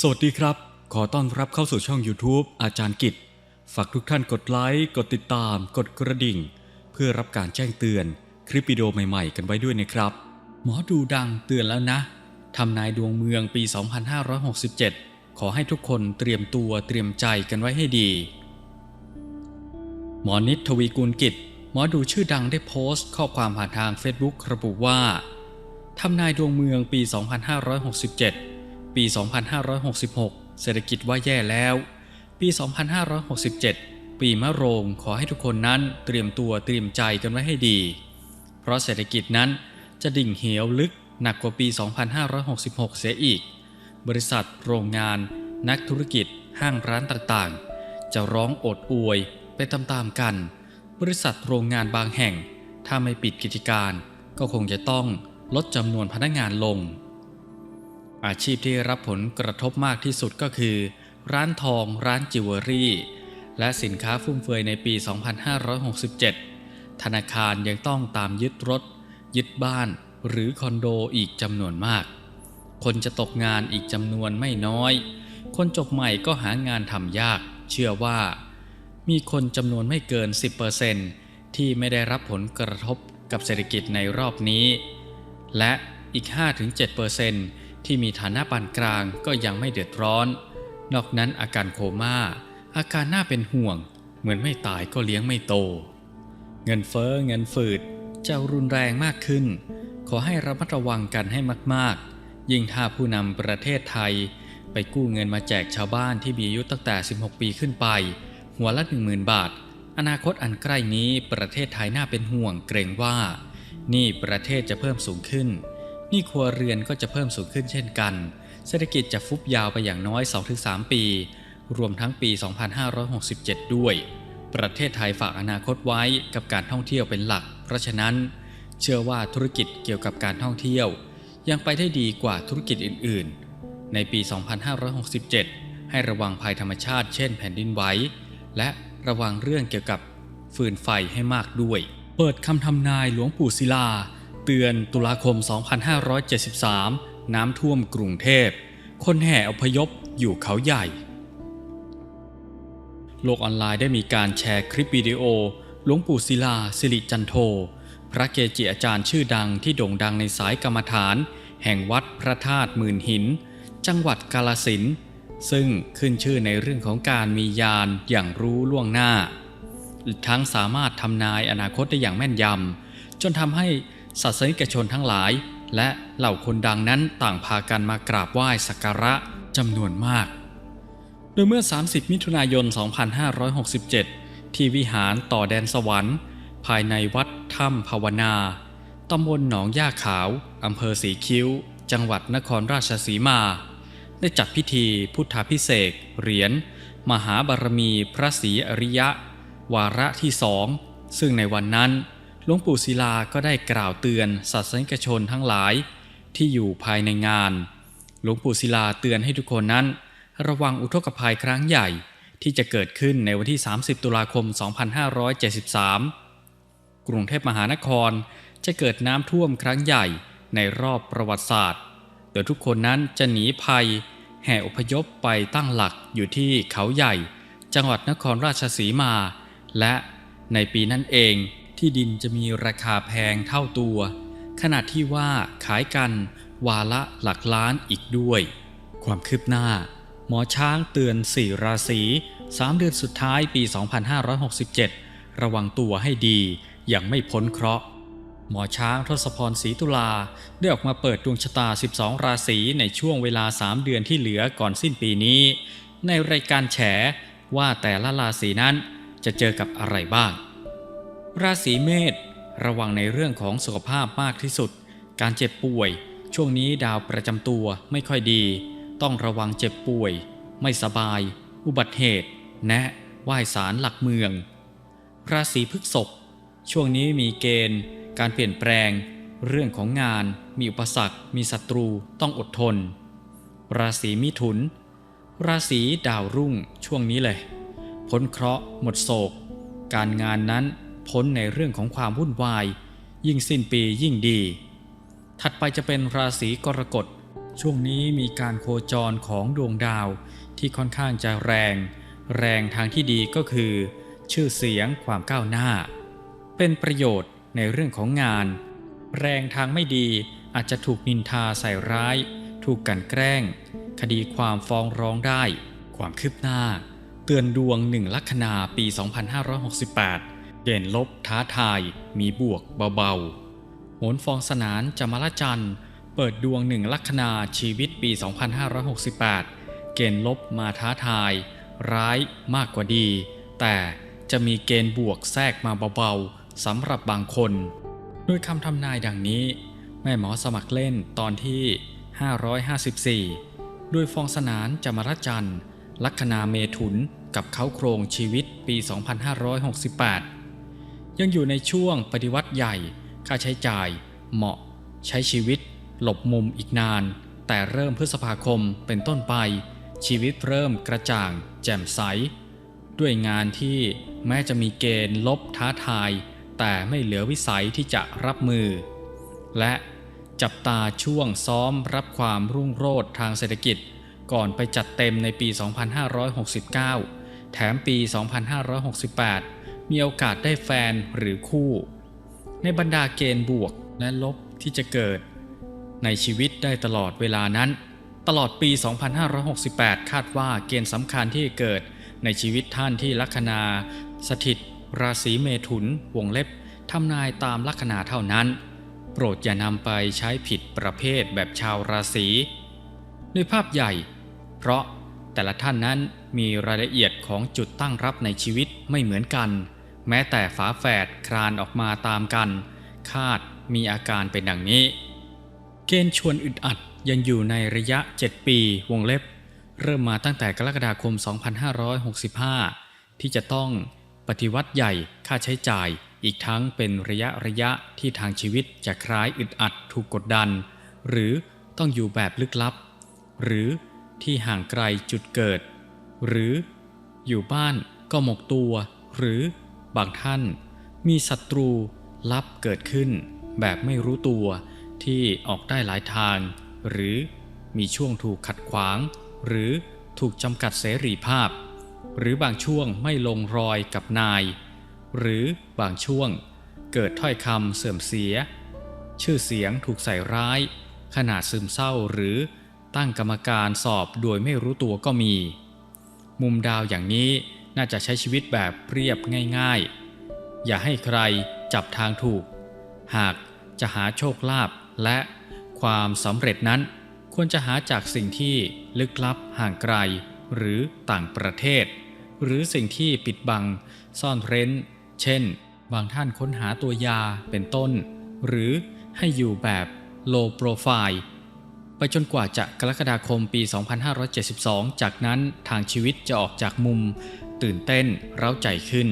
สวัสดีครับ ขอต้อนรับเข้าสู่ช่อง YouTube อาจารย์กิจ ฝากทุกท่านกดไลค์ กดติดตาม กดกระดิ่ง เพื่อรับการแจ้งเตือนคลิปวิดีโอใหม่ๆ กันไว้ด้วยนะครับ หมอดูดังเตือนแล้วนะทำนายดวงเมืองปี 2567 ขอให้ทุกคนเตรียมตัวเตรียมใจกันไว้ให้ดี หมอนิตทวีกูลกิจ หมอดูชื่อดังได้โพสต์ข้อความผ่านทาง Facebook ระบุว่าทำนายดวงเมืองปี 2567 ปี 2566 เศรษฐกิจว่าแย่แล้ว ปี 2567 ปีมะโรงขอให้ทุกคนนั้นเตรียมตัวเตรียมใจกันไว้ให้ดี เพราะเศรษฐกิจนั้นจะดิ่งเหวลึกหนักกว่าปี 2566 เสียอีก บริษัท โรงงาน นักธุรกิจ ห้างร้านต่างๆ จะร้องโอดอวยไปตามๆกัน บริษัทโรงงานบางแห่ง ถ้าไม่ปิดกิจการ ก็คงจะต้องลดจำนวนพนักงานลง อาชีพที่รับผลกระทบมากที่สุดก็คือ ร้านทอง ร้านจิวเวลรี่ และสินค้าฟุ่มเฟือยในปี 2567 ธนาคารยังต้องตามยึดรถ ยึดบ้าน หรือคอนโดอีกจำนวนมาก คนจะตกงานอีกจำนวนไม่น้อย คนจบใหม่ก็หางานทำยาก เชื่อว่า มีคนจำนวนไม่เกิน 10%ที่ไม่ได้รับผลกระทบกับเศรษฐกิจในรอบนี้ และอีก 5-7% ที่มีฐานะปานกลางก็ยังไม่เดือดร้อน นอกนั้นอาการโคม่า อาการน่าเป็นห่วง เหมือนไม่ตายก็เลี้ยงไม่โต เงินเฟ้อเงินฝืดจะรุนแรงมากขึ้น ขอให้ระมัดระวังกันให้มากๆ ยิ่งถ้าผู้นำประเทศไทย ไปกู้เงินมาแจกชาวบ้านที่มีอายุตั้งแต่ 16 ปีขึ้นไป หัวละ 10,000 บาท อนาคตอันใกล้นี้ประเทศไทยน่าเป็นห่วงเกรงว่า นี่ประเทศจะเพิ่มสูงขึ้น นี่ครัวเรือนก็จะเพิ่มสูงขึ้นเช่นกัน เศรษฐกิจจะฟุบยาวไปอย่างน้อย 2-3 ปี รวมทั้งปี 2567 ด้วย ประเทศไทยฝากอนาคตไว้กับการท่องเที่ยวเป็นหลัก เพราะฉะนั้น เชื่อว่าธุรกิจเกี่ยวกับการท่องเที่ยว ยังไปได้ดีกว่าธุรกิจอื่น ๆ ในปี 2567 ให้ระวังภัยธรรมชาติ เช่นแผ่นดินไหวและระวังเรื่องเกี่ยวกับฟืนไฟให้มากด้วย เปิดคำทำนายหลวงปู่ศิลา เตือนตุลาคม 2573 น้ำท่วมกรุงเทพ คนแห่อพยพอยู่เขาใหญ่ โลกออนไลน์ได้มีการแชร์คลิปวิดีโอ หลวงปู่ศิลาสิริจันโท พระเกจิอาจารย์ชื่อดังที่โด่งดังในสายกรรมฐาน แห่งวัดพระธาตุหมื่นหิน จังหวัดกาลสิน ซึ่งขึ้นชื่อในเรื่องของการมียานอย่างรู้ล่วงหน้า ทั้งสามารถทำนายอนาคตได้อย่างแม่นยำจนทำให้ ศาสนิกชนทั้งหลาย และเหล่าคนดังนั้นต่างพากันมากราบไหว้สักการะจำนวนมาก โดยเมื่อ 30 มิถุนายน 2567 ที่วิหารต่อแดนสวรรค์ ภายในวัดถ้ำภาวนา ตำบลหนองย่าขาว อำเภอสีคิ้ว จังหวัดนครราชสีมา ได้จัดพิธีพุทธาพิเศษกเหรียญมหาบารมีพระศรีอริยะ วาระที่สอง ซึ่งในวันนั้น หลวงปู่ศิลาก็ได้กล่าวเตือนศาสนิกชนทั้งหลายที่อยู่ภายในงาน หลวงปู่ศิลาเตือนให้ทุกคนนั้น ระวังอุทกภัยครั้งใหญ่ที่จะเกิดขึ้นในวันที่ 30 ตุลาคม 2573 กรุงเทพมหานครจะเกิดน้ำท่วมครั้งใหญ่ในรอบประวัติศาสตร์ โดยทุกคนนั้นจะหนีภัย แห่อพยพไปตั้งหลักอยู่ที่เขาใหญ่ จังหวัดนครราชสีมา และในปีนั้นเอง ที่ดินจะมีราคาแพงเท่าตัว ขณะที่ว่าขายกันวาละหลักล้านอีกด้วย ความคืบหน้า หมอช้างเตือน 4 ราศี3เดือนสุดท้ายปี 2567 ระวังตัวให้ดีอย่างไม่พ้นเคราะห์หมอช้างทศพรศรีตุลาได้ออกมาเปิดดวงชะตา 12 ราศีในช่วงเวลา 3 เดือนที่เหลือก่อนสิ้นปีนี้ ในรายการแฉว่าแต่ละราศีนั้นจะเจอกับอะไรบ้าง ราศีเมษระวังในเรื่องของสุขภาพมากที่สุด การเจ็บป่วย ช่วงนี้ดาวประจำตัวไม่ค่อยดี ต้องระวังเจ็บป่วย ไม่สบาย อุบัติเหตุ แนะไหว้สารหลักเมือง ราศีพฤษภช่วงนี้มีเกณฑ์ การเปลี่ยนแปลง เรื่องของงาน มีอุปสรรค มีศัตรูต้องอดทน ราศีมิถุน ราศีดาวรุ่งช่วงนี้เลย พ้นเคราะห์หมดโศก การงานนั้น พ้นในเรื่องของความวุ่นวาย ยิ่งสิ้นปียิ่งดี ถัดไปจะเป็นราศีกรกฎ ช่วงนี้มีการโคจรของดวงดาวที่ค่อนข้างจะแรง แรงทางที่ดีก็คือ ชื่อเสียงความก้าวหน้า เป็นประโยชน์ในเรื่องของงาน แรงทางไม่ดีอาจจะถูกนินทาใส่ร้าย ถูกกลันแกล้ง คดีความฟ้องร้องได้ ความคืบหน้า เตือนดวงหนึ่งลัคนาปี 2568 เด่นลบท้าทายมีบวกเบาๆโหนฟองสนานจมละจันทร์ เปิดดวงหนึ่งลัคนาชีวิตปี 2568 เกณฑ์ลบมาท้าทาย ร้ายมากกว่าดี แต่จะมีเกณฑ์บวกแทรกมาเบาๆสำหรับบางคน ด้วยคำทำนายดังนี้ แม่หมอสมัครเล่นตอนที่ 554 ด้วยฟองสนานจมรจันทร์ลัคนาเมถุนกับเขาโครงชีวิตปี 2568 ยังอยู่ในช่วงปฏิวัติใหญ่ ค่าใช้จ่าย เหมาะ ใช้ชีวิต หลบมุมอีกนาน แต่เริ่มพฤษภาคมเป็นต้นไป ชีวิตเริ่มกระจ่าง แจ่มใส ด้วยงานที่แม้จะมีเกณฑ์ลบท้าทาย แต่ไม่เหลือวิสัยที่จะรับมือ และจับตาช่วงซ้อมรับความรุ่งโรจน์ทางเศรษฐกิจ ก่อนไปจัดเต็มในปี 2569 แถมปี 2568 มีโอกาสได้แฟนหรือคู่ ในบรรดาเกณฑ์บวกและลบที่จะเกิด ในชีวิตได้ตลอดเวลานั้น ตลอดปี 2568 คาดว่าเกณฑ์สำคัญที่เกิดในชีวิตท่านที่ลัคนา สถิต ราศีเมถุน วงเล็บทำนายตามลัคนาเท่านั้น โปรดอย่านำไปใช้ผิดประเภทแบบชาวราศีในภาพใหญ่ เพราะแต่ละท่านนั้นมีรายละเอียดของจุดตั้งรับในชีวิตไม่เหมือนกัน แม้แต่ฝาแฝดคลานออกมาตามกัน คาดมีอาการเป็นดังนี้ เกณฑ์ชวนอึดอัดยังอยู่ในระยะ 7 ปีวงเล็บ เริ่มมาตั้งแต่กรกฎาคม 2565 ที่จะต้องปฏิวัติใหญ่ค่าใช้จ่ายอีกทั้งเป็นระยะระยะที่ทางชีวิตจะคล้ายอึดอัดถูกกดดัน หรือต้องอยู่แบบลึกลับ หรือที่ห่างไกลจุดเกิด หรืออยู่บ้านก็หมกตัว หรือ บางท่าน มีศัตรูลับเกิดขึ้น แบบไม่รู้ตัวที่ออกได้หลายทาง หรือมีช่วงถูกขัดขวาง หรือถูกจำกัดเสรีภาพ หรือบางช่วงไม่ลงรอยกับนาย หรือบางช่วงเกิดถ้อยคำเสื่อมเสีย ชื่อเสียงถูกใส่ร้าย ขนาดซึมเศร้าหรือตั้งกรรมการสอบโดยไม่รู้ตัวก็มี มุมดาวอย่างนี้ น่าจะใช้ชีวิตแบบเรียบง่ายๆ อย่าให้ใครจับทางถูก หากจะหาโชคลาภและความสำเร็จนั้น ควรจะหาจากสิ่งที่ลึกลับห่างไกลหรือต่างประเทศ หรือสิ่งที่ปิดบัง ซ่อนเร้น เช่น บางท่านค้นหาตัวยาเป็นต้น หรือให้อยู่แบบ low profile ไปจนกว่าจะกรกฎาคมปี 2572 จากนั้นทางชีวิตจะออกจากมุม ตื่นเต้น เร้าใจขึ้น